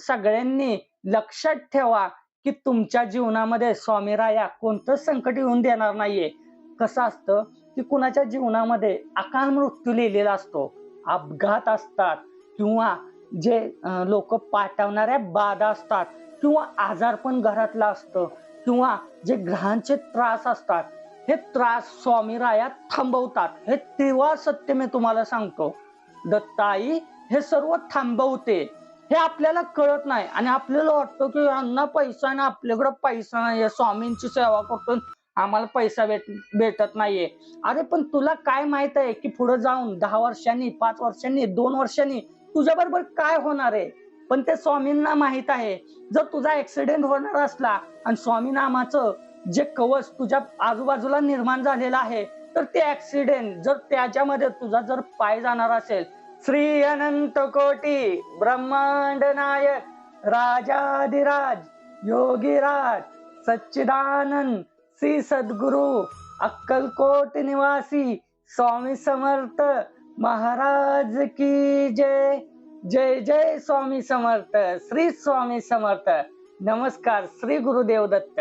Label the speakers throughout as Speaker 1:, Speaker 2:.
Speaker 1: सगळ्यांनी लक्षात ठेवा की तुमच्या जीवनामध्ये स्वामीराया कोणतंच संकट येऊन देणार नाहीये. कसं असतं की कुणाच्या जीवनामध्ये अकाल मृत्यू लिहिलेला असतो अपघात असतात किंवा जे लोक पाठवणाऱ्या बाधा असतात किंवा आजार पण घरातला असतं किंवा जे ग्रहांचे त्रास असतात हे त्रास स्वामीराया थांबवतात. हे तेव्हा सत्य मी तुम्हाला सांगतो. दत्ताई हे सर्व थांबवते. हे आपल्याला कळत नाही. आणि आपल्याला वाटतं की यांना पैसा आणि आपल्याकडं पैसा नाहीये. स्वामींची सेवा करतो आम्हाला पैसा भेट भेटत नाहीये. अरे पण तुला काय माहीत आहे की पुढे जाऊन दहा वर्षांनी पाच वर्षांनी दोन वर्षांनी तुझ्या बरोबर काय होणार आहे? पण ते स्वामींना माहीत आहे. जर तुझा ऍक्सिडेंट होणार असला आणि स्वामी नामाचं जे कवच तुझ्या आजूबाजूला निर्माण झालेलं आहे तर ते ऍक्सिडेंट जर त्याच्यामध्ये तुझा जर पाय जाणार असेल श्री अनंत कोटी ब्रह्मांड नायक राजाधिराज योगीराज सच्चिदानंद श्री सद्गुरु अक्कलकोट निवासी स्वामी समर्थ महाराज की जय. जय जय स्वामी समर्थ श्री स्वामी समर्थ. नमस्कार श्री गुरुदेव दत्त.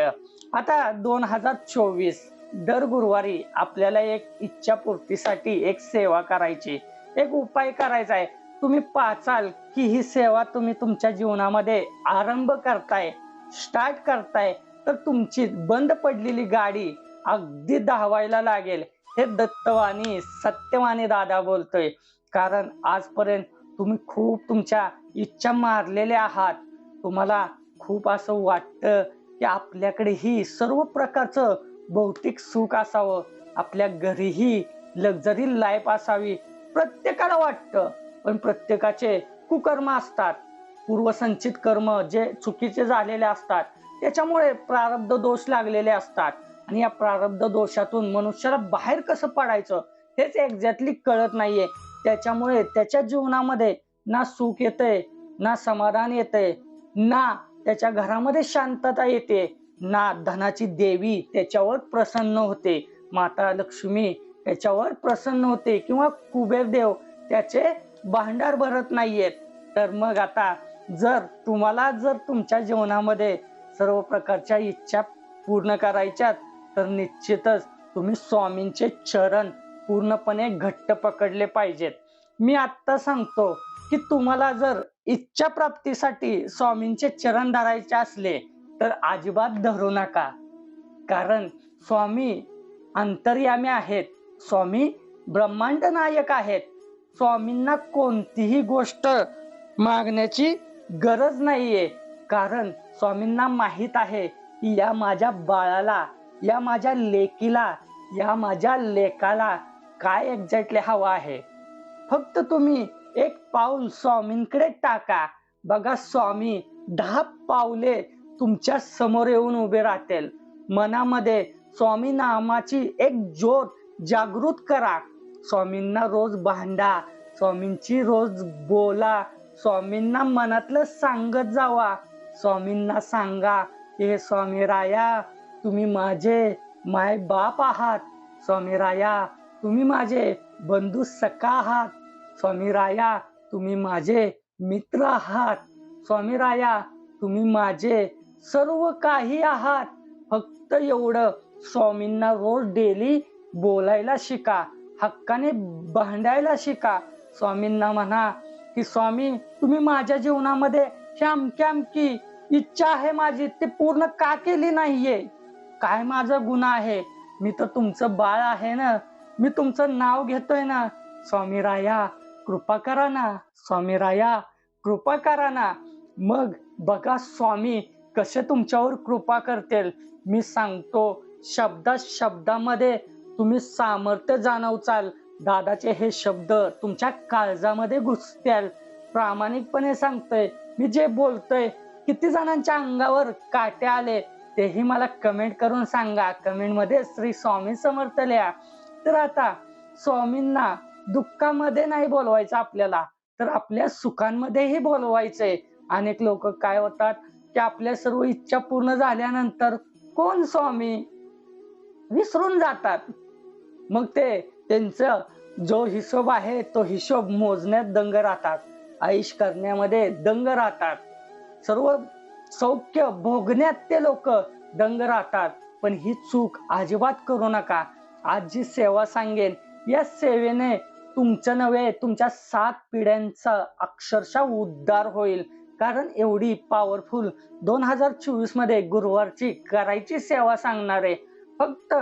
Speaker 1: आता दोन हजार चोवीस दर गुरुवारी आपल्याला एक इच्छापूर्तीसाठी एक सेवा करायची. एक उपाय करायचा आहे. तुम्ही पाचाल की ही सेवा तुम्ही तुमच्या जीवनामध्ये आरंभ करताय स्टार्ट करताय तर तुमची बंद पडलेली गाडी अगदी धावायला लागेल. हे दत्तवाणी सत्यवाणी दादा बोलतोय. कारण आजपर्यंत तुम्ही खूप तुमच्या इच्छा मारलेल्या आहात. तुम्हाला खूप असं वाटतं की आपल्याकडे ही सर्व प्रकारचं भौतिक सुख असावं. आपल्या घरीही लक्झरी लाईफ असावी. प्रत्येकाला वाटतं पण प्रत्येकाचे कुकर्म असतात. पूर्वसंचित कर्म जे चुकीचे झालेले असतात त्याच्यामुळे प्रारब्ध दोष लागलेले असतात. आणि या प्रारब्ध दोषातून मनुष्याला बाहेर कसं पडायचं हेच एक्झॅक्टली कळत नाहीये. त्याच्यामुळे त्याच्या जीवनामध्ये ना सुख येतंय ना समाधान येतंय ना त्याच्या घरामध्ये शांतता येते ना धनाची देवी त्याच्यावर प्रसन्न होते. माता लक्ष्मी त्याच्यावर प्रसन्न होते किंवा कुबेरदेव त्याचे भांडार भरत नाहीयेत. तर मग आता जर तुम्हाला जर तुमच्या जीवनामध्ये सर्व प्रकारच्या इच्छा पूर्ण करायच्यात तर निश्चितच तुम्ही स्वामींचे चरण पूर्णपणे घट्ट पकडले पाहिजेत. मी आत्ता सांगतो की तुम्हाला जर इच्छा प्राप्तीसाठी स्वामींचे चरण धरायचे असले तर अजिबात धरू नका. कारण स्वामी अंतर्यामी आहेत. स्वामी ब्रह्मांड नायक आहेत. स्वामींना कोणतीही गोष्ट मागण्याची गरज नाहीये. कारण स्वामींना माहीत आहे की या माझ्या बाळाला या माझ्या लेकीला या माझ्या लेकाला काय एक्झॅक्टली हवं आहे. फक्त तुम्ही एक पाऊल स्वामींकडे टाका. बघा स्वामी दहा पावले तुमच्यासमोर येऊन उभे राहतील. मनामध्ये स्वामी नामाची एक ज्योत जागृत करा. स्वामींना रोज भांडा स्वामींची रोज बोला स्वामींना मनातलं सांगत जावा. स्वामींना सांगा हे स्वामी राया तुम्ही माझे माय बाप आहात. स्वामी राया तुम्ही माझे बंधू सखा आहात. स्वामी राया तुम्ही माझे मित्र आहात. स्वामी राया तुम्ही माझे सर्व काही आहात. फक्त एवढं स्वामींना रोज डेली बोलायला शिका हक्काने भांडायला शिका. स्वामींना म्हणा की स्वामी तुम्ही माझ्या जीवनामध्ये ही इच्छा आहे माझी ती पूर्ण का केली नाहीये? काय माझा गुन्हा आहे? मी तर तुमचं बाळ आहे ना? मी तुमचं नाव घेतोय ना? स्वामी राया कृपा करा ना. स्वामी राया कृपा करा ना. मग बघा स्वामी कसे तुमच्यावर कृपा करतील. मी सांगतो शब्दा शब्दामध्ये तुम्ही सामर्थ्य जाणवचाल. दादाचे हे शब्द तुमच्या काळजामध्ये घुसत्याल प्रामाणिकपणे सांगतोय मी जे बोलतोय किती जणांच्या अंगावर काटे आले तेही मला कमेंट करून सांगा. कमेंटमध्ये श्री स्वामी समर्थ लिहा. तर आता स्वामींना दुःखामध्ये नाही बोलवायचं आपल्याला तर आपल्या सुखांमध्येही बोलवायचंय. अनेक लोक काय होतात की आपल्या सर्व इच्छा पूर्ण झाल्यानंतर कोण स्वामी? विसरून जातात. मग ते त्यांचं जो हिशोब आहे तो हिशोब मोजण्यात दंग राहतात. आयुष करण्यामध्ये दंग राहतात. सर्व सौख्य भोगण्यात ते लोक दंग राहतात. पण ही चूक अजिबात करू नका. आज जी सेवा सांगेन. या सेवेने तुमचं नव्हे तुमच्या सात पिढ्यांचा अक्षरशः उद्धार होईल. कारण एवढी पॉवरफुल दोन हजार चोवीसमध्ये गुरुवारची करायची सेवा सांगणार आहे फक्त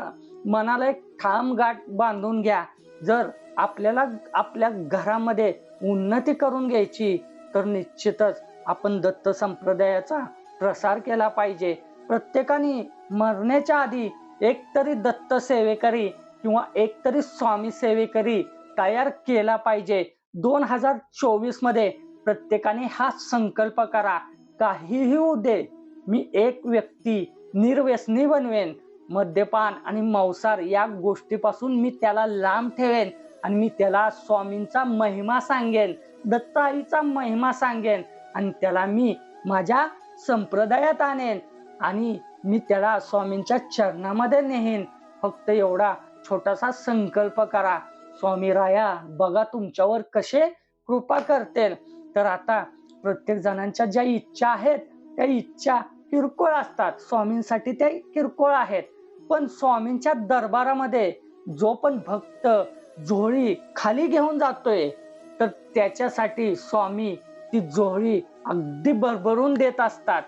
Speaker 1: मनाला एक ठाम गाठ बांधून घ्या. जर आपल्याला आपल्या घरामध्ये उन्नती करून घ्यायची तर निश्चितच आपण दत्त संप्रदायाचा प्रसार केला पाहिजे. प्रत्येकाने मरण्याच्या आधी एक तरी दत्त सेवेकरी किंवा एक तरी स्वामी सेवेकरी तयार केला पाहिजे. दोन हजार चोवीसमध्ये प्रत्येकाने हा संकल्प करा. काहीही होऊ दे मी एक व्यक्ती निर्व्यसनी बनवेन. मद्यपान आणि मांसार या गोष्टीपासून मी त्याला लांब ठेवेन आणि मी त्याला स्वामींचा महिमा सांगेन दत्ताईचा महिमा सांगेन आणि त्याला मी माझ्या संप्रदायात आणेन आणि मी त्याला स्वामींच्या चरणामध्ये नेहेन. फक्त एवढा छोटासा संकल्प करा. स्वामी राया बघा तुमच्यावर कसे कृपा करतील तर आता प्रत्येक जणांच्या ज्या इच्छा आहेत त्या इच्छा किरकोळ असतात. स्वामींसाठी त्या किरकोळ आहेत. पण स्वामींच्या दरबारामध्ये जो पण भक्त झोळी खाली घेऊन जातोय तर त्याच्यासाठी स्वामी ती झोळी अगदी भरभरून देत असतात.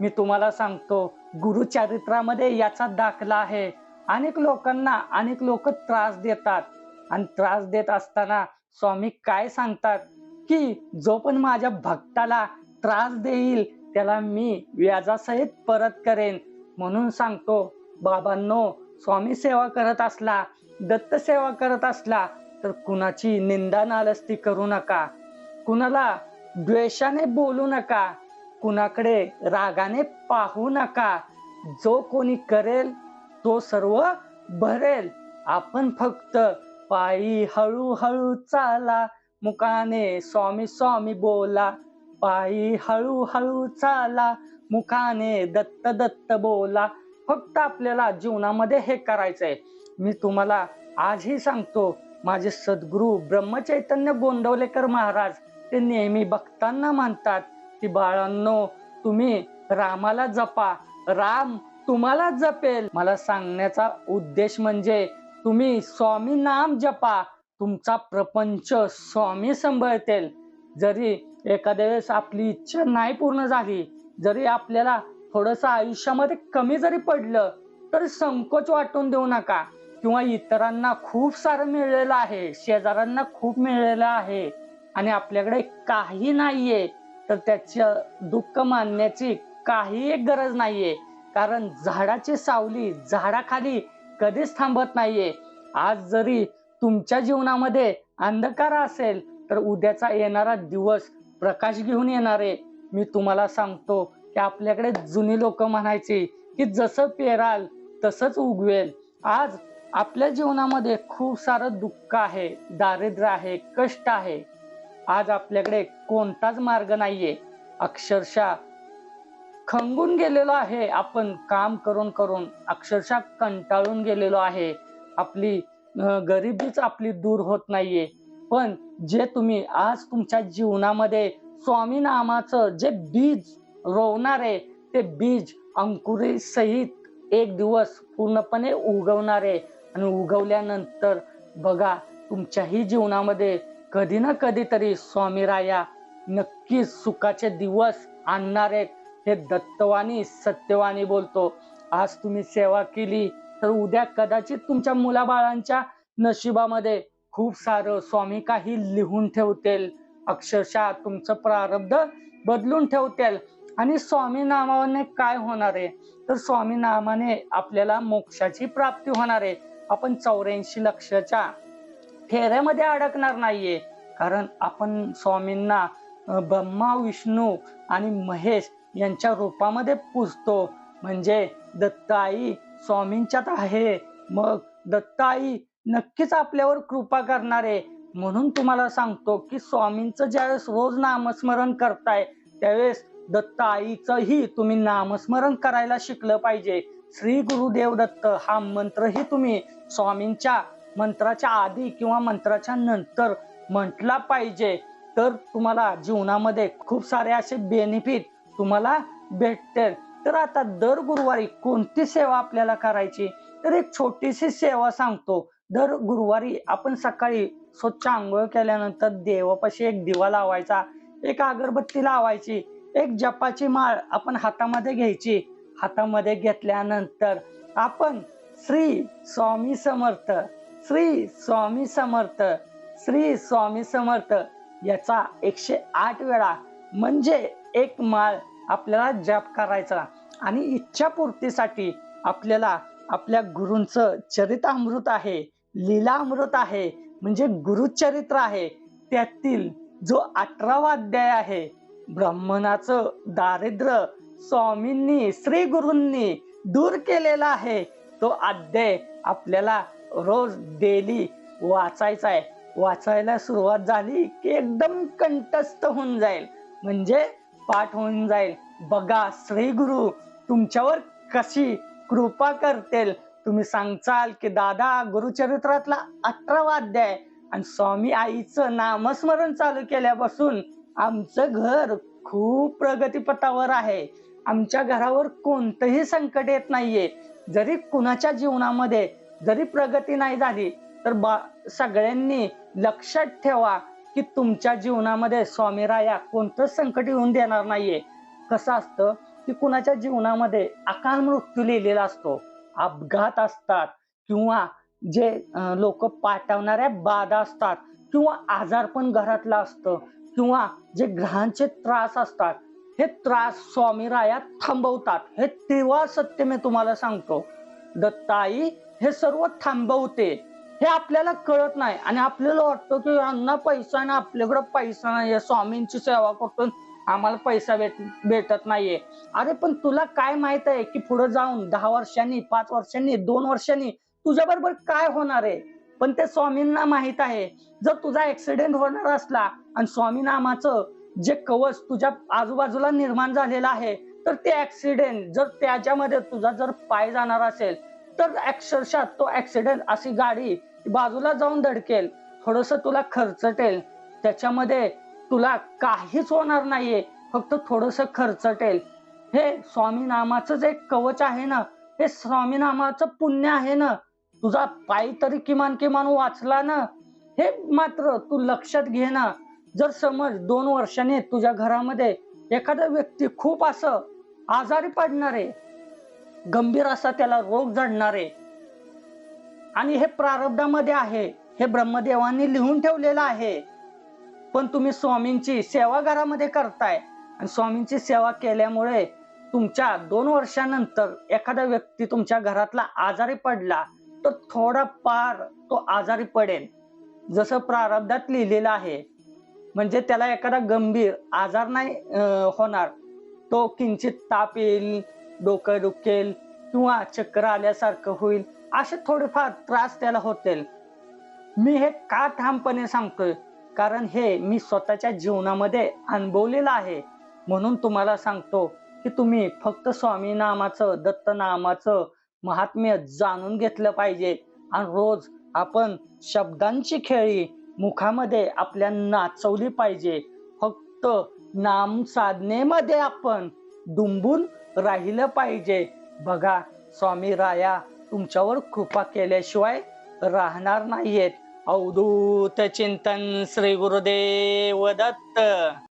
Speaker 1: मी तुम्हाला सांगतो गुरुचरित्रामध्ये याचा दाखला आहे. अनेक लोकांना अनेक लोक त्रास देतात. आणि त्रास देत असताना स्वामी काय सांगतात? की जो पण माझ्या भक्ताला त्रास देईल त्याला मी व्याजासहित परत करेन. म्हणून सांगतो बाबांनो स्वामी सेवा करत असला दत्त सेवा करत असला तर कुणाची निंदा नालस्ती करू नका. कुणाला द्वेषाने बोलू नका. कुणाकडे रागाने पाहू नका. जो कोणी करेल तो सर्व भरेल. आपण फक्त पायी हळूहळू चाला. मुखाने स्वामी स्वामी बोला. पायी हळूहळू चाला. मुखाने दत्त दत्त बोला. फक्त आपल्याला जीवनामध्ये हे करायचंय. मी तुम्हाला आजही सांगतो माझे सद्गुरू ब्रह्मचैतन्य गोंदवलेकर महाराज ते नेहमी भक्तांना म्हणतात की बाळांनो तुम्ही रामाला जपा राम तुम्हाला जपेल. मला सांगण्याचा उद्देश म्हणजे तुम्ही स्वामी नाम जपा तुमचा प्रपंच स्वामी सांभाळतील. जरी एखाद्या वेळेस आपली इच्छा नाही पूर्ण झाली जरी आपल्याला थोडस आयुष्यामध्ये कमी जरी पडलं तर संकोच वाटून देऊ नका. किंवा इतरांना खूप सारं मिळलेलं आहे शेजाऱ्यांना खूप मिळलेलं आहे आणि आपल्याकडे काही नाहीये तर त्याचं दुःख मानण्याची काही एक गरज नाहीये. कारण झाडाची सावली झाडाखाली कधीच थांबत नाहीये. आज जरी तुमच्या जीवनामध्ये अंधकार असेल तर उद्याचा येणारा दिवस प्रकाश घेऊन येणार. आहे मी तुम्हाला सांगतो की आपल्याकडे जुनी लोक म्हणायची की जसं पेराल तसंच उगवेल. आज आपल्या जीवनामध्ये खूप सारं दुःख आहे दारिद्र्य आहे कष्ट आहे. आज आपल्याकडे कोणताच मार्ग नाहीये. अक्षरशः खंगून गेलेलो आहे आपण काम करून करून. अक्षरशः कंटाळून गेलेलो आहे. आपली गरिबीच आपली दूर होत नाहीये. पण जे तुम्ही आज तुमच्या जीवनामध्ये स्वामी नामाचं जे बीज रोवणारे ते बीज अंकुरी सहित एक दिवस पूर्णपणे उगवणारे. आणि उगवल्यानंतर बघा तुमच्याही जीवनामध्ये कधी ना कधीतरी स्वामी राया नक्कीच सुखाचे दिवस आणणारे हे दत्तवाणी सत्यवाणी बोलतो. आज तुम्ही सेवा केली तर उद्या कदाचित तुमच्या मुलाबाळांच्या नशिबामध्ये खूप सारं स्वामी काही लिहून ठेवतील. अक्षरशः तुमचं प्रारब्ध बदलून ठेवतील. आणि स्वामी नामाने काय होणार आहे? तर स्वामी नामाने आपल्याला मोक्षाची प्राप्ती होणार आहे. आपण चौऱ्याऐंशी लक्षाच्या फेऱ्यामध्ये अडकणार नाहीये. कारण आपण स्वामींना ब्रह्मा विष्णू आणि महेश यांच्या रूपामध्ये पूजतो. म्हणजे दत्ताई स्वामींच्यात आहे. मग दत्ताई नक्कीच आपल्यावर कृपा करणार आहे. म्हणून तुम्हाला सांगतो की स्वामींचं ज्यावेळेस रोज नामस्मरण करताय त्यावेळेस दत्ताईचंही तुम्ही नामस्मरण करायला शिकलं पाहिजे. श्री गुरुदेव दत्त हा मंत्रही तुम्ही स्वामींच्या मंत्राच्या आधी किंवा मंत्राच्या नंतर म्हटला पाहिजे. तर तुम्हाला जीवनामध्ये खूप सारे असे बेनिफिट तुम्हाला भेटतील. तर आता दर गुरुवारी कोणती सेवा आपल्याला करायची? तर एक छोटीशी सेवा सांगतो. दर गुरुवारी आपण सकाळी स्वच्छ आंघोळ केल्यानंतर देवापाशी एक दिवा लावायचा. एक अगरबत्ती लावायची. एक जपाची माळ आपण हातामध्ये घ्यायची. हातामध्ये घेतल्यानंतर आपण श्री स्वामी समर्थ श्री स्वामी समर्थ श्री स्वामी समर्थ याचा एकशे आठ वेळा म्हणजे एक माळ आपल्याला जप करायचा. आणि इच्छापूर्तीसाठी आपल्याला आपल्या गुरूंचं चरितामृत आहे लीलामृत आहे म्हणजे गुरुचरित्र आहे. त्यातील जो अठरावा अध्याय आहे ब्राह्मणाचं दारिद्र्य स्वामींनी श्री गुरूंनी दूर केलेला आहे. तो अध्याय आपल्याला रोज डेली वाचायचा आहे. वाचायला सुरुवात झाली की एकदम कंठस्थ होऊन जाईल. म्हणजे पाठ होऊन जाईल. बघा श्री गुरु तुमच्यावर कशी कृपा करतील. तुम्ही सांगचाल की दादा गुरुचरित्रातला अठरावा अध्याय. आणि स्वामी आईचं नामस्मरण चालू केल्यापासून आमचं घर खूप प्रगतीपथावर आहे. आमच्या घरावर कोणतंही संकट येत नाहीये. जरी कुणाच्या जीवनामध्ये जरी प्रगती नाही झाली तर बा सगळ्यांनी लक्षात ठेवा की तुमच्या जीवनामध्ये स्वामी राया कोणतंच संकट येऊन देणार नाहीये. कसं असतं की कुणाच्या जीवनामध्ये अकाल मृत्यू लिहिलेला असतो. अपघात असतात किंवा जे लोक पाठवणाऱ्या बाधा असतात किंवा आजार पण घरातला असतं. किंवा जे ग्रहांचे त्रास असतात हे त्रास स्वामी रायात थांबवतात. हे तेव्हा सत्य मी तुम्हाला सांगतो. दत्ताई हे सर्व थांबवते. हे आपल्याला कळत नाही. आणि आपल्याला वाटतं की यांना पैसा ना आपल्याकडं पैसा नाही स्वामींची सेवा करतो आम्हाला पैसा भेट भेटत नाहीये. अरे पण तुला काय माहीत आहे की पुढे जाऊन दहा वर्षांनी पाच वर्षांनी दोन वर्षांनी तुझ्या बरोबर काय होणार आहे? पण ते स्वामींना माहीत आहे. जर तुझा ऍक्सिडेंट होणार असला आणि स्वामी नामाचं जे कवच तुझ्या आजूबाजूला निर्माण झालेलं आहे तर ते ऍक्सिडेंट जर त्याच्यामध्ये तुझा जर पाय जाणार असेल तर अक्षरशः तो ऍक्सिडेंट अशी गाडी बाजूला जाऊन धडकेल. थोडस तुला खर्चटेल. त्याच्यामध्ये तुला काहीच होणार नाहीये. फक्त थोडस खर्चटेल. हे स्वामीनामाचं जे कवच आहे ना हे स्वामी नामाचं पुण्य आहे ना तुझा पाय तरी किमान किमान वाचला ना हे मात्र तू लक्षात घे ना. जर समज दोन वर्षाने तुझ्या घरामध्ये एखादा व्यक्ती खूप असं आजारी पडणार आहे गंभीर असा त्याला रोग जडणार आहे आणि हे प्रारब्धामध्ये आहे हे ब्रह्मदेवांनी लिहून ठेवलेलं आहे पण तुम्ही स्वामींची सेवा घरामध्ये करताय आणि स्वामींची सेवा केल्यामुळे तुमच्या दोन वर्षानंतर एखादा व्यक्ती तुमच्या घरातला आजारी पडला तर थोडा पार तो आजारी पडेल जसं प्रारब्धात लिहिलेलं आहे म्हणजे त्याला एखादा गंभीर आजार नाही होणार. तो किंचित ताप येईल डोकं दुखेल किंवा चक्कर आल्यासारखं होईल असे थोडेफार त्रास त्याला होतील. मी हे का ठामपणे सांगतोय? कारण हे मी स्वतःच्या जीवनामध्ये अनुभवलेलं आहे. म्हणून तुम्हाला सांगतो की तुम्ही फक्त स्वामी नामाचं दत्त नामाचं महात्म्य जाणून घेतलं पाहिजे. आणि रोज आपण शब्दांची खेळी मुखामध्ये आपल्या नाचवली पाहिजे. फक्त नाम साधनेमध्ये आपण दुंबून राहिलं पाहिजे. बघा स्वामी राया तुमच्यावर कृपा केल्याशिवाय राहणार नाहीयेत. अवधूत चिंतन श्री गुरुदेव दत्त.